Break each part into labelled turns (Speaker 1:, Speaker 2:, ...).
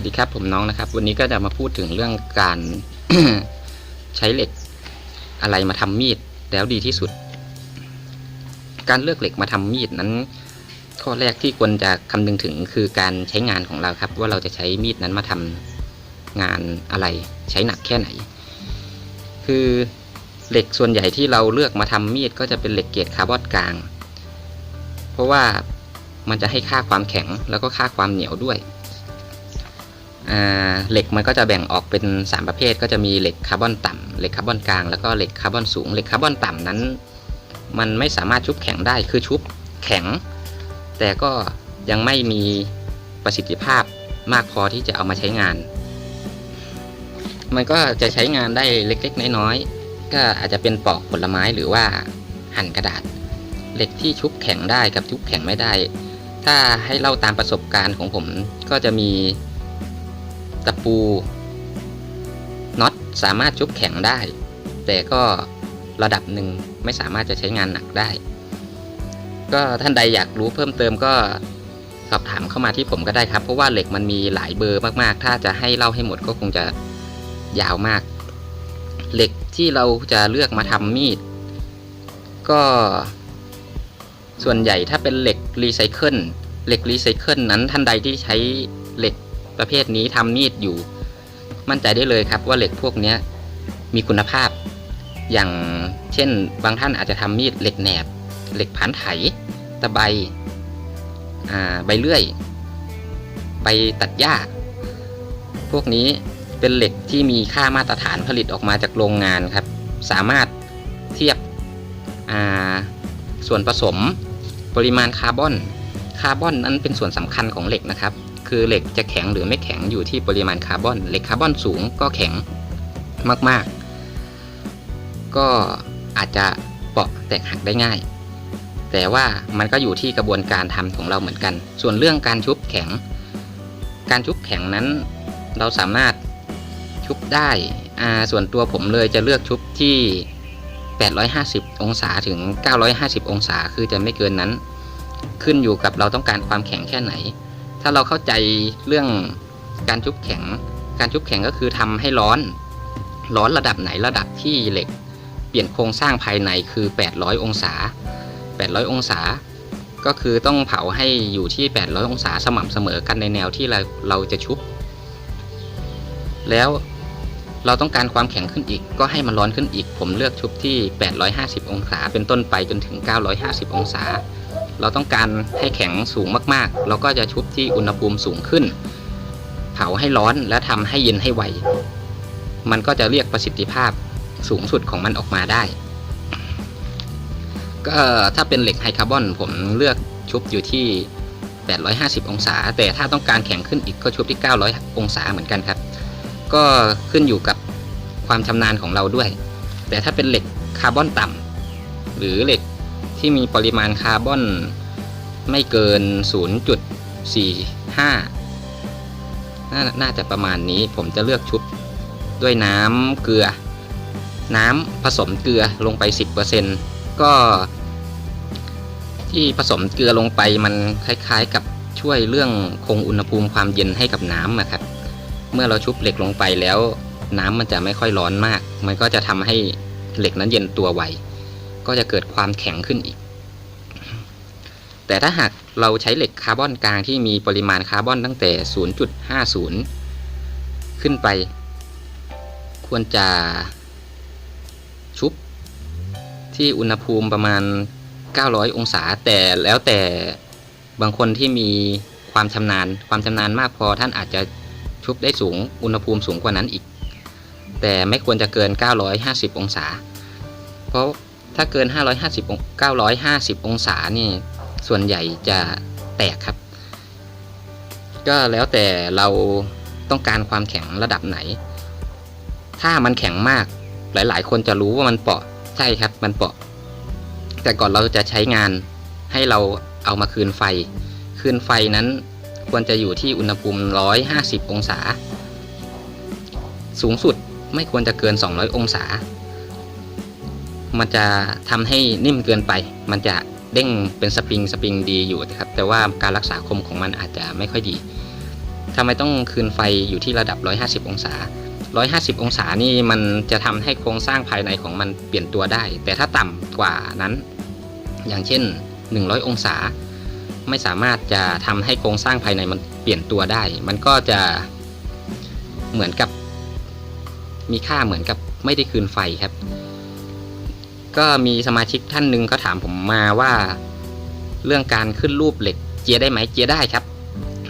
Speaker 1: วัสดีครับผมน้องนะครับ วันนี้ก็จะมาพูดถึงเรื่องการใช้เหล็กอะไรมาทำมีดแล้วดีที่สุด การเลือกเหล็กมาทำมีดนั้น ข้อแรกที่ควรจะคำนึงถึงคือการใช้งานของเราครับ ว่าเราจะใช้มีดนั้นมาทำงานอะไร ใช้หนักแค่ไหน คือเหล็กส่วนใหญ่ที่เราเลือกมาทำมีดก็จะเป็นเหล็กเกรดคาร์บอนกลาง เพราะว่ามันจะให้ค่าความแข็งแล้วก็ค่าความเหนียวด้วย เหล็กมันก็จะแบ่งออกเป็น 3 ประเภท ก็จะมีเหล็กคาร์บอนต่ำเหล็กคาร์บอนกลางแล้วก็เหล็กคาร์บอนสูงเหล็กคาร์บอนต่ำนั้น มันไม่สามารถชุบแข็งได้คือชุบแข็ง แต่ก็ยังไม่มีประสิทธิภาพมากพอที่จะเอามาใช้งาน มันก็จะใช้งานได้เล็กๆ น้อยๆ ก็อาจจะเป็นปอกผลไม้หรือว่าหั่นกระดาษ เหล็กที่ชุบแข็งได้กับชุบแข็งไม่ได้ ถ้าให้เล่าตามประสบการณ์ของผมก็จะมี ตะปูน็อตสามารถชุบแข็งได้ แต่ก็ระดับหนึ่งไม่สามารถจะใช้งานหนักได้ ก็ท่านใดอยากรู้เพิ่มเติมก็สอบถามเข้ามาที่ผมก็ได้ครับ เพราะว่าเหล็กมันมีหลายเบอร์มากๆ ถ้าจะให้เล่าให้หมดก็คงจะยาวมาก เหล็กที่เราจะเลือกมาทำมีด ก็ ส่วนใหญ่ถ้าเป็นเหล็กรีไซเคิลเหล็กรีไซเคิลนั้นท่านใดที่ใช้เหล็ก ประเภทนี้ทำมีดอยู่ มั่นใจได้เลยครับว่าเหล็กพวกนี้มีคุณภาพ อย่างเช่น บางท่านอาจจะทำมีดเหล็กแหนบ เหล็กผานไถ ตะไบใบเลื่อย ใบตัดหญ้า พวกนี้เป็นเหล็กที่มีค่ามาตรฐานผลิตออกมาจากโรงงานครับ สามารถเทียบส่วนผสม ปริมาณคาร์บอน คาร์บอนนั้นเป็นส่วนสำคัญของเหล็กนะครับ คือเหล็กจะแข็งหรือไม่แข็งอยู่ที่ปริมาณคาร์บอน เหล็กคาร์บอนสูงก็แข็งมากๆ ก็อาจจะเปาะแตกหักได้ง่าย แต่ว่ามันก็อยู่ที่กระบวนการทำของเราเหมือนกัน ส่วนเรื่องการชุบแข็ง การชุบแข็งนั้นเราสามารถชุบได้ ส่วนตัวผมเลยจะเลือกชุบที่ 850 องศาถึง 950 องศา คือจะไม่เกินนั้น ขึ้นอยู่กับเราต้องการความแข็งแค่ไหน ถ้าเราเข้าใจเรื่องการชุบแข็ง การชุบแข็งก็คือทำให้ร้อน ร้อนระดับไหนระดับที่เหล็ก เปลี่ยนโครงสร้างภายในคือ 800 องศา 800 องศา ก็คือต้องเผาให้อยู่ที่ 800 องศาสม่ำเสมอกันในแนวที่เราเราจะชุบ แล้ว เราต้องการความแข็งขึ้นอีก ก็ให้มันร้อนขึ้นอีก ผมเลือกชุบที่ 850 องศา เป็นต้นไปจนถึง 950 องศา เราต้องการให้แข็งสูงมากๆ เราก็จะชุบที่อุณหภูมิสูงขึ้น เผาให้ร้อนและทำให้เย็นให้ไว มันก็จะเรียกประสิทธิภาพสูงสุดของมันออกมาได้ ก็ถ้าเป็นเหล็กไฮคาร์บอนผมเลือกชุบอยู่ที่ 850 องศา แต่ถ้าต้องการแข็งขึ้นอีกก็ชุบที่ 900 องศาเหมือนกันครับ ก็ขึ้นอยู่กับความชำนาญของเราด้วย แต่ถ้าเป็นเหล็กคาร์บอนต่ำหรือเหล็กที่มีปริมาณคาร์บอนไม่เกิน 0.45นน่าจะประมาณนี้ผมจะเลือกชุบด้วยน้ำเกลือ น้ำผสมเกลือลงไป 10%ก็ ที่ผสมเกลือลงไปมันคล้ายๆกับช่วยเรื่องคงอุณหภูมิความเย็นให้กับน้ำนะครับ เมื่อเราชุบเหล็กลงไปแล้ว น้ำมันจะไม่ค่อยร้อนมาก มันก็จะทำให้เหล็กนั้นเย็นตัวไว ก็จะเกิดความแข็งขึ้นอีก แต่ถ้าหากเราใช้เหล็กคาร์บอนกลางที่มีปริมาณคาร์บอนตั้งแต่ 0.50 ขึ้นไป ควรจะชุบที่อุณหภูมิประมาณ 900 องศา แต่แล้วแต่บางคนที่มีความชำนาญ ความชำนาญมากพอท่านอาจจะ ชุบได้สูง อุณหภูมิสูงกว่านั้นอีก แต่ไม่ควรจะเกิน 950 องศา เพราะถ้าเกิน 550 950 องศานี่ส่วนใหญ่จะแตกครับ ก็แล้วแต่เราต้องการความแข็งระดับไหน ถ้ามันแข็งมากหลาย ๆ คนจะรู้ว่ามันเปาะใช่ครับ มันเปาะ แต่ก่อนเราจะใช้งานให้เราเอามาคืนไฟ คืนไฟนั้น ควรจะอยู่ที่อุณหภูมิ 150 องศา สูงสุดไม่ควรจะเกิน 200 องศา มันจะทำให้นิ่มเกินไป มันจะเด้งเป็นสปริงสปริงดีอยู่ครับ แต่ว่าการรักษาคมของมันอาจจะไม่ค่อยดีทำไมต้องคืนไฟอยู่ที่ระดับ 150 องศา 150 องศานี่มันจะทำให้โครงสร้างภายในของมันเปลี่ยนตัวได้ แต่ถ้าต่ำกว่านั้น อย่างเช่น 100 องศา ไม่สามารถจะทำให้โครงสร้างภายในมันเปลี่ยนตัวได้ มันก็จะเหมือนกับมีค่าเหมือนกับไม่ได้คืนไฟครับ ก็มีสมาชิกท่านหนึ่งเขาถามผมมาว่า เรื่องการขึ้นรูปเหล็กเจียได้ไหมเจียได้ครับ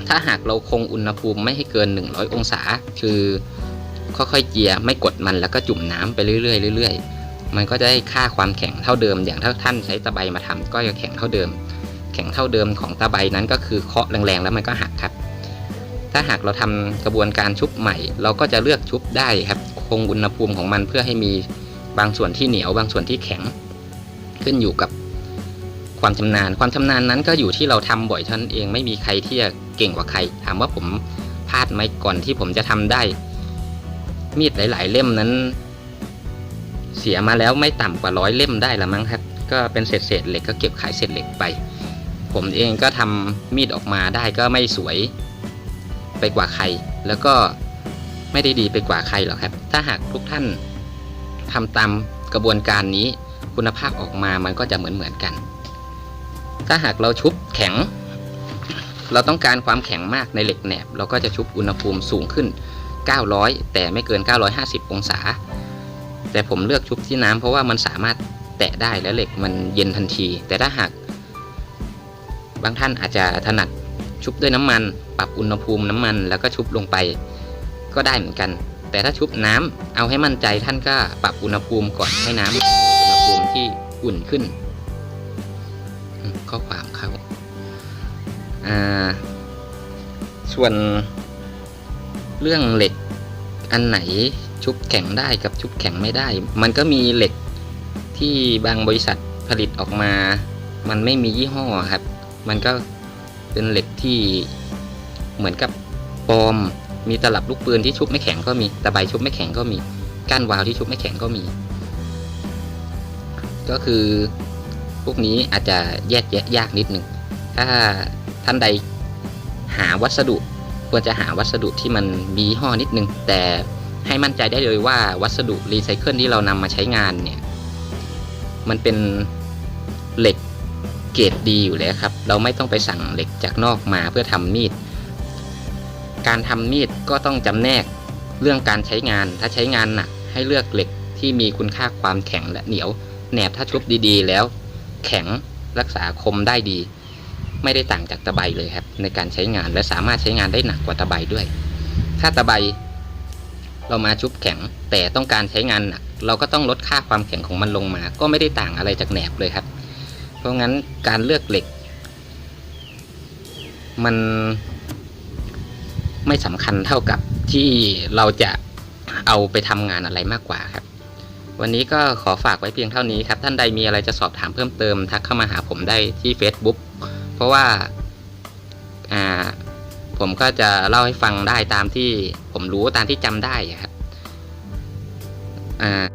Speaker 1: ถ้าหากเราคงอุณหภูมิไม่ให้เกิน 100 องศา คือค่อยๆเจียไม่กดมันแล้วก็จุ่มน้ำไปเรื่อยๆเรื่อยๆมันก็จะได้ค่าความแข็งเท่าเดิม อย่างถ้าท่านใช้ตะไบมาทำก็จะแข็งเท่าเดิม ข็งเท่าเดิมของตะไบนั้นก็คือเคาะแรงๆแล้วมันก็หักครับ ถ้าหากเราทำกระบวนการชุบใหม่ เราก็จะเลือกชุบได้ครับคงอุณหภูมิของมันเพื่อให้มีบางส่วนที่เหนียวบางส่วนที่แข็ง ขึ้นอยู่กับความชำนาญ ความชำนาญนั้นก็อยู่ที่เราทำบ่อยเท่านั้นเองไม่มีใครที่จะเก่งกว่าใคร ถามว่าผมพลาดไหมก่อนที่ผมจะทำได้ มีดหลาย ๆ เล่มนั้น เสียมาแล้วไม่ต่ำกว่าร้อยเล่มได้ละมั้งครับ ก็เป็นเศษเศษเหล็กก็เก็บขายเศษเหล็กไป ผมเองก็ทำมีดออกมาได้ก็ไม่สวยไปกว่าใคร แล้วก็ไม่ได้ดีไปกว่าใครหรอกครับ ถ้าหากทุกท่านทำตามกระบวนการนี้คุณภาพออกมามันก็จะเหมือนเหมือนๆกัน ถ้าหากเราชุบแข็ง เราต้องการความแข็งมากในเหล็กแหนบ เราก็จะชุบอุณหภูมิสูงขึ้น 900 แต่ไม่เกิน 950 องศา แต่ผมเลือกชุบที่น้ำเพราะว่ามันสามารถแตะได้และเหล็กมันเย็นทันที แต่ถ้าหาก บางท่านอาจจะถนัดชุบด้วยน้ำมัน ปรับอุณหภูมิน้ำมัน แล้วก็ชุบลงไปก็ได้เหมือนกัน แต่ถ้าชุบน้ำเอาให้มั่นใจท่านก็ปรับอุณหภูมิก่อนให้น้ำอุณหภูมิที่อุ่นขึ้นข้อความเข้าส่วนเรื่องเหล็กอันไหนชุบแข็งได้กับชุบแข็งไม่ได้ มันก็มีเหล็กที่บางบริษัทผลิตออกมา มันไม่มียี่ห้อครับ มันก็เป็นเหล็กที่เหมือนกับปอม มีตลับลูกปืนที่ชุบไม่แข็งก็มีตะไบชุบไม่แข็งก็มี ก้านวาล์วที่ชุบไม่แข็งก็มี ก็คือพวกนี้อาจจะแยกแยะยากนิดหนึ่ง ถ้าท่านใดหาวัสดุควรจะหาวัสดุที่มันมียี่ห้อนิดนึง แต่ให้มั่นใจได้เลยว่าวัสดุรีไซเคิลที่เรานำมาใช้งานเนี่ย มันเป็นเหล็ก เกรดดีอยู่แล้วครับ เราไม่ต้องไปสั่งเหล็กจากนอกมาเพื่อทำมีด การทำมีดก็ต้องจำแนกเรื่องการใช้งาน ถ้าใช้งานหนักให้เลือกเหล็กที่มีคุณค่าความแข็งและเหนียว แหนบถ้าชุบดีๆ แล้ว แข็งรักษาคมได้ดี ไม่ได้ต่างจากตะไบเลยครับ ในการใช้งานและสามารถใช้งานได้หนักกว่าตะไบด้วย ถ้าตะไบเรามาชุบแข็งแต่ต้องการใช้งานหนักเราก็ต้องลดค่าความแข็งของมันลงมา ก็ไม่ได้ต่างอะไรจากแหนบเลยครับ เพราะงั้นการเลือกเหล็ก มันไม่สำคัญเท่ากับที่เราจะเอาไปทำงานอะไรมากกว่าครับ วันนี้ก็ขอฝากไว้เพียงเท่านี้ครับ ท่านใดมีอะไรจะสอบถามเพิ่มเติม ทักเข้ามาหาผมได้ที่ Facebook เพราะว่าอ่าผมก็จะเล่าให้ฟังได้ตามที่ผมรู้ตามที่จำได้ครับอ่า